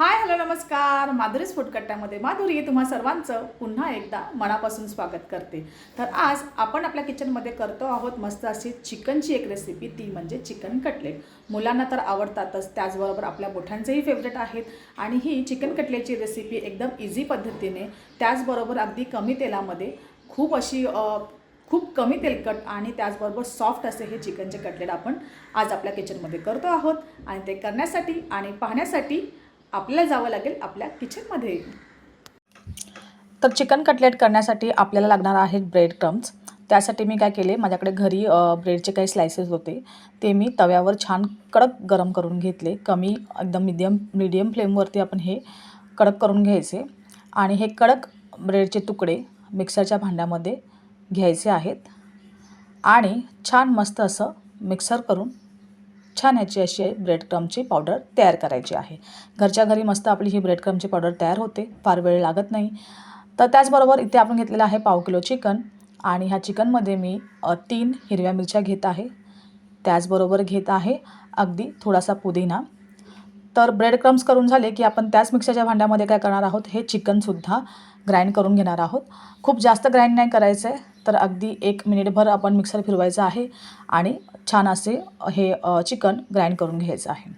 Hi hello नमस्कार. माधुरीस फुटकट्ट्यामध्ये माधुरी तुम्हा सर्वांचं पुन्हा एकदा मनापासून स्वागत करते. तर आज आपण आपल्या किचनमध्ये करतो आहोत मस्त अशी चिकनची एक रेसिपी ती म्हणजे चिकन कटलेट मुलांना तर आवडतातच त्याचबरोबर आपल्या मोठ्यांचेही फेवरेट आहेत. आणि ही चिकन कटलेटची रेसिपी एकदम इझी पद्धतीने त्याचबरोबर अगदी कमी तेलामध्ये खूप अशी खूप कमी तेलकट आणि त्याचबरोबर सॉफ्ट असे हे चिकनचे कटलेट आपण आज आपल्या किचनमध्ये करतो आहोत. आणि ते करण्यासाठी आणि पाहण्यासाठी आपल्याला जावं लागेल आपल्या किचनमध्ये तर चिकन कटलेट करण्यासाठी आपल्याला लागणार आहेत ब्रेड क्रम्स त्यासाठी मी काय केले माझ्याकडे घरी ब्रेडचे काही स्लायसेस होते. ते मी तव्यावर छान कडक गरम करून घेतले. कमी एकदम मिडियम मिडियम फ्लेमवरती आपण हे कडक करून घ्यायचे. आणि हे कडक ब्रेडचे तुकडे मिक्सरच्या भांड्यामध्ये घ्यायचे आहेत. आणि छान मस्त असं मिक्सर करून छान याची अशी ब्रेड क्रमची पावडर तयार करायची आहे. घरच्या घरी मस्त आपली ही ब्रेड क्रमची पावडर तयार होते. फार वेळ लागत नाही. तर त्याचबरोबर इथे आपण घेतलेलं आहे पाव किलो चिकन आणि ह्या चिकनमध्ये मी तीन हिरव्या मिरच्या घेत आहे. त्याचबरोबर घेत आहे अगदी थोडासा पुदिना. तर ब्रेड क्रम्स करून झाले की आपण त्याच मिक्सरच्या भांड्यामध्ये काय करणार आहोत? हे चिकनसुद्धा ग्राइंड करून घेणार आहोत. खूप जास्त ग्राइंड नाही करायचं आहे तर अगदी एक मिनिटभर आपण मिक्सर फिरवायचं आहे आणि छान असे हे चिकन ग्राइंड करून घ्यायचं आहे.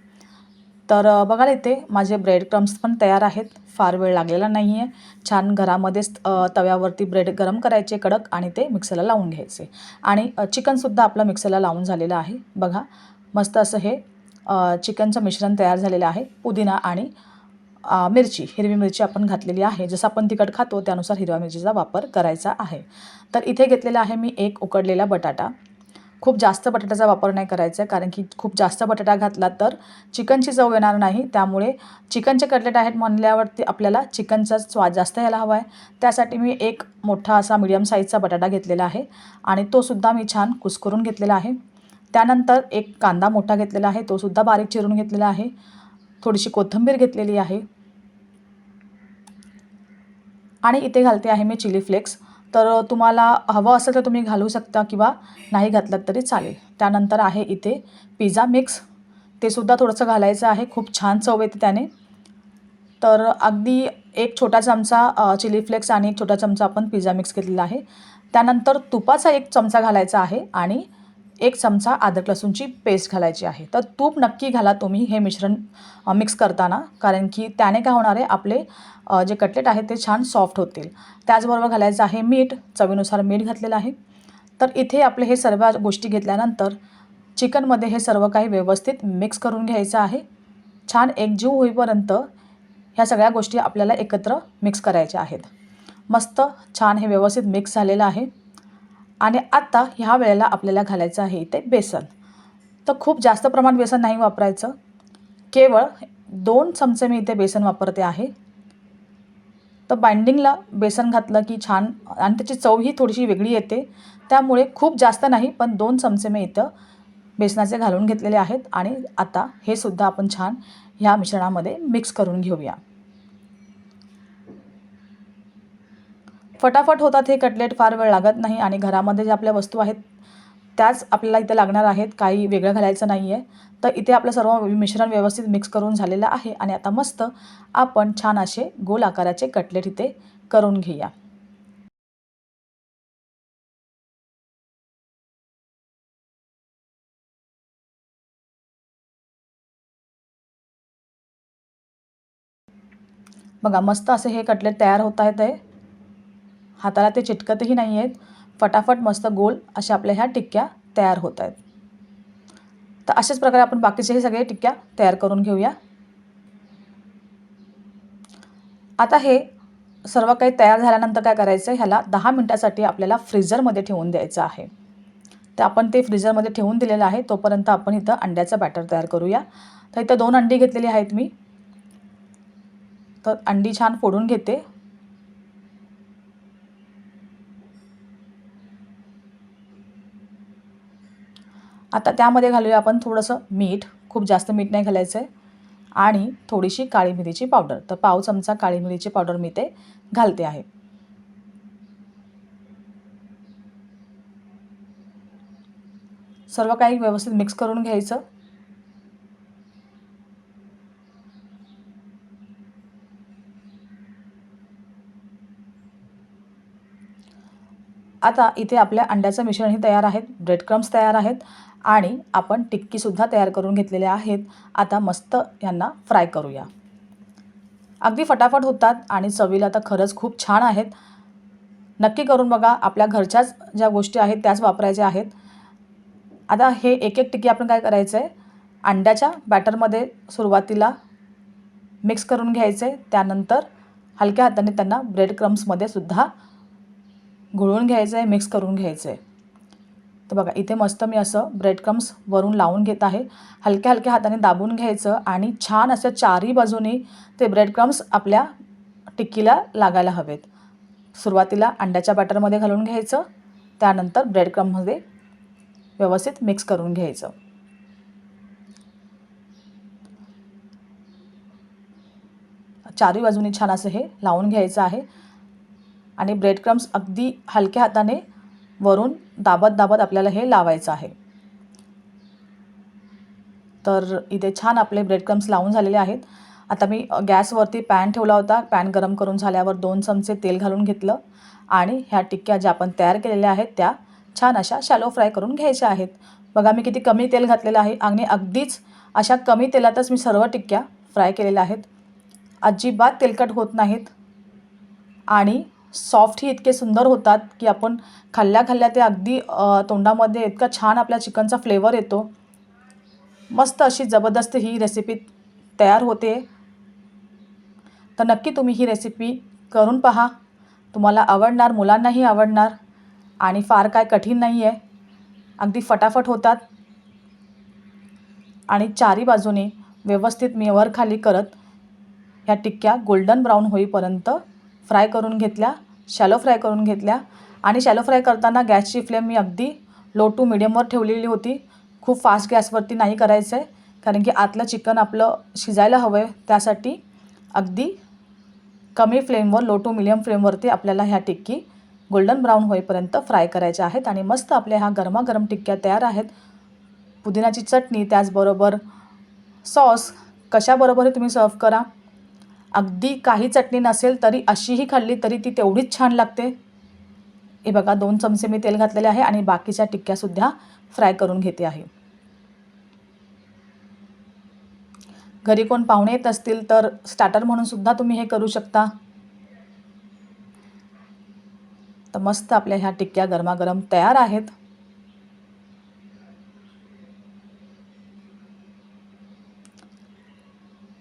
तर बघाल इथे माझे ब्रेड क्रम्स पण तयार आहेत. फार वेळ लागलेला नाही आहे छान घरामध्येच तव्यावरती ब्रेड गरम करायचे कडक आणि ते मिक्सरला लावून घ्यायचे. आणि चिकनसुद्धा आपलं मिक्सरला लावून झालेलं आहे. बघा मस्त असं हे चिकनचं मिश्रण तयार झालेलं आहे. पुदिना आणि मिरची. हिरवी मिरची आपण घातलेली आहे. जसं आपण तिखट खातो त्यानुसार हिरव्या मिरचीचा वापर करायचा आहे. तर इथे घेतलेला आहे मी एक उकडलेला बटाटा. खूप जास्त बटाट्याचा वापर नाही करायचा आहे कारण की खूप जास्त बटाटा घातला तर चिकनची चव येणार नाही. त्यामुळे चिकनचे कटलेट आहेत म्हणल्यावरती आपल्याला चिकनचा स्वाद जास्त यायला हवा आहे. त्यासाठी मी एक मोठा असा मीडियम साईजचा बटाटा घेतलेला आहे. आणि तोसुद्धा मी छान कुस्करून घेतलेला आहे. त्यानंतर एक कांदा मोठा घेतलेला आहे तोसुद्धा बारीक चिरून घेतलेला आहे. थोडीशी कोथिंबीर घेतलेली आहे. आणि इथे घालते आहे मी चिली फ्लेक्स. तर तुम्हाला हवं असेल तर तुम्ही घालू शकता किंवा नाही घातलं तरी चालेल. त्यानंतर आहे इथे पिझ्झा मिक्स. ते सुद्धा थोडंसं घालायचं आहे. खूप छान चव येते त्याने. तर अगदी एक छोटा चमचा चिली फ्लेक्स आणि एक छोटा चमचा आपण पिझ्झा मिक्स घेतलेला आहे. त्यानंतर तुपाचा एक चमचा घालायचा आहे आणि एक चमचा अदरक लसूणची पेस्ट घालायची आहे. तर तूप नक्की घाला तुम्ही हे मिश्रण मिक्स करताना. कारण की त्याने काय होणार आहे आपले जे कटलेट आहेत ते छान सॉफ्ट होतील. त्याचबरोबर घालायचं आहे मीठ. चवीनुसार मीठ घातलेलं आहे. तर इथे आपले हे सर्व गोष्टी घेतल्यानंतर चिकनमध्ये हे सर्व काही व्यवस्थित मिक्स करून घ्यायचं आहे. छान एकजीव होईपर्यंत ह्या सगळ्या गोष्टी आपल्याला एकत्र मिक्स करायच्या आहेत. मस्त छान हे व्यवस्थित मिक्स झालेलं आहे. आणि आत्ता ह्या वेळेला आपल्याला घालायचं आहे इथे बेसन. तर खूप जास्त प्रमाण बेसन नाही वापरायचं. केवळ दोन चमचे मी इथे बेसन वापरते आहे. तर बाइंडिंगला बेसन घातलं की छान आणि त्याची चवही थोडीशी वेगळी येते. त्यामुळे खूप जास्त नाही पण दोन चमचे मी इथं बेसनाचे घालून घेतलेले आहेत. आणि आता हे सुद्धा आपण छान ह्या मिश्रणामध्ये मिक्स करून घेऊया. फटाफट होतात हे कटलेट फार वेळ लागत नाही आणि घरामध्ये ज्या आपल्या वस्तू आहेत त्याच आपल्याला इथे लागणार आहेत काही वेगळं घालायचं नाही आहे तर इथे आपलं सर्व मिश्रण व्यवस्थित मिक्स करून झालेलं आहे आणि आता मस्त आपण छान असे गोल आकाराचे कटलेट इथे करून घेऊया. बघा मस्त असे हे कटलेट तयार होत आहेत. हाताला ते चिटकतही नाही आहेत फटाफट मस्त गोल अशा आपल्या ह्या टिक्क्या तयार होत आहेत. तर अशाच प्रकारे आपण बाकीचे हे सगळे टिक्क्या तयार करून घेऊया. आता हे सर्व काही तयार झाल्यानंतर काय करायचं आहे ह्याला दहा मिनटासाठी आपल्याला फ्रीझरमध्ये ठेवून द्यायचं आहे. तर आपण ते फ्रीझरमध्ये ठेवून दिलेलं आहे. तोपर्यंत आपण इथं अंड्याचं बॅटर तयार करूया. तर इथं दोन अंडी घेतलेली आहेत मी. तर अंडी छान फोडून घेते. आता त्यामध्ये घालूया आपण थोडंसं मीठ. खूप जास्त मीठ नाही घालायचं आहे. आणि थोडीशी काळी मिरीची पावडर. तर पाव चमचा काळी मिरीची पावडर मी ते घालते आहे. सर्व काही व्यवस्थित मिक्स करून घ्यायचं. आता इथे आपल्या अंड्याचं मिश्रणही तयार आहेत ब्रेड क्रम्स तयार आहेत आणि आपण टिक्कीसुद्धा तयार करून घेतलेल्या आहेत. आता मस्त यांना फ्राय करूया. अगदी फटाफट होतात आणि चवीला तर खरंच खूप छान आहेत. नक्की करून बघा आपल्या घरच्याच ज्या गोष्टी आहेत त्याच वापरायच्या आहेत. आता हे एक एक टिक्की आपण काय करायचं आहे अंड्याच्या बॅटरमध्ये सुरुवातीला मिक्स करून घ्यायचे. त्यानंतर हलक्या हाताने त्यांना ब्रेड क्रम्समध्ये सुद्धा घोळून घ्यायचं आहे मिक्स करून घ्यायचं आहे तर बघा इथे मस्त मी असं ब्रेड क्रम्स वरून लावून घेत आहे. हलक्या हलक्या हाताने दाबून घ्यायचं आणि छान असं चारही बाजूनी ते ब्रेड क्रम्स आपल्या टिक्कीला लागायला हवेत. सुरुवातीला अंड्याच्या बॅटरमध्ये घालून घ्यायचं. त्यानंतर ब्रेड क्रममध्ये व्यवस्थित मिक्स करून घ्यायचं. चारही बाजूनी छान असं हे लावून घ्यायचं आहे. आणि ब्रेड क्रम्स अगदी हलक्या हाताने वरून दाबत दाबत आपल्याला हे लावायचं आहे. तर इथे छान आपले ब्रेड क्रम्स लावून झालेले आहेत. आता मी गॅसवरती पॅन ठेवला होता. पॅन गरम करून झाल्यावर दोन चमचे तेल घालून घेतलं. आणि ह्या टिक्क्या ज्या आपण तयार केलेल्या आहेत त्या छान अशा शॅलो फ्राय करून घ्यायच्या आहेत. बघा मी किती कमी तेल घातलेलं आहे. आणि अगदीच अशा कमी तेलातच मी सर्व टिक्क्या फ्राय केलेल्या आहेत. अजिबात तेलकट होत नाहीत. आणि सॉफ्टही इतके सुंदर होतात की आपण खाल्ल्या खाल्ल्या ते अगदी तोंडामध्ये इतका छान आपल्या चिकनचा फ्लेवर येतो. मस्त अशी जबरदस्त ही रेसिपी तयार होते. तर नक्की तुम्ही ही रेसिपी करून पहा. तुम्हाला आवडणार मुलांनाही आवडणार आणि फार काय कठीण नाही आहे अगदी फटाफट होतात. आणि चारी बाजूने व्यवस्थित मी वरखाली करत ह्या टिक्क्या गोल्डन ब्राऊन होईपर्यंत फ्राय करून घेतल्या शॅलो फ्राय करून घेतल्या आणि शॅलो फ्राय करताना गॅसची फ्लेम मी अगदी लो टू मिडियमवर ठेवलेली होती. खूप फास्ट गॅसवरती नाही करायचं आहे कारण की आतलं चिकन आपलं शिजायला हवं आहे त्यासाठी अगदी कमी फ्लेमवर लो टू मिडियम फ्लेमवरती आपल्याला ह्या टिक्की गोल्डन ब्राऊन होईपर्यंत फ्राय करायच्या आहेत आणि मस्त आपल्या ह्या गरमागरम टिक्क्या तयार आहेत. पुदिनाची चटणी त्याचबरोबर सॉस कशाबरोबरही तुम्ही सर्व करा. अगदी काही चटणी नसेल तरी अशीही खाल्ली तरी ती तेवढीच छान लागते. हे बघा दोन चमचे मी तेल घातलेले आहे आणि बाकीच्या टिक्क्यासुद्धा फ्राय करून घेते आहे. घरी कोण पाहुणे येत असतील तर स्टार्टर म्हणून सुद्धा तुम्ही हे करू शकता. तर मस्त आपल्या ह्या टिक्क्या गरमागरम तयार आहेत.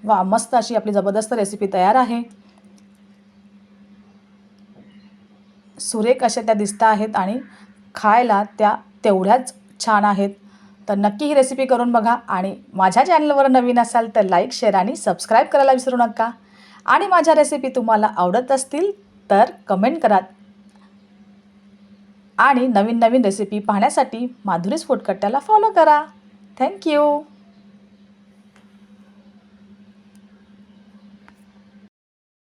वा मस्त अशी आपली जबरदस्त रेसिपी तयार आहे. सुरेख अशा त्या दिसता आहेत आणि खायला त्या तेवढ्याच छान आहेत. तर नक्की ही रेसिपी करून बघा आणि माझ्या चॅनलवर नवीन असाल तर लाईक शेअर आणि सबस्क्राईब करायला विसरू नका. आणि माझ्या रेसिपी तुम्हाला आवडत असतील तर कमेंट करा आणि नवीन नवीन रेसिपी पाहण्यासाठी माधुरीस फूडकट्ट्याला फॉलो करा. थँक्यू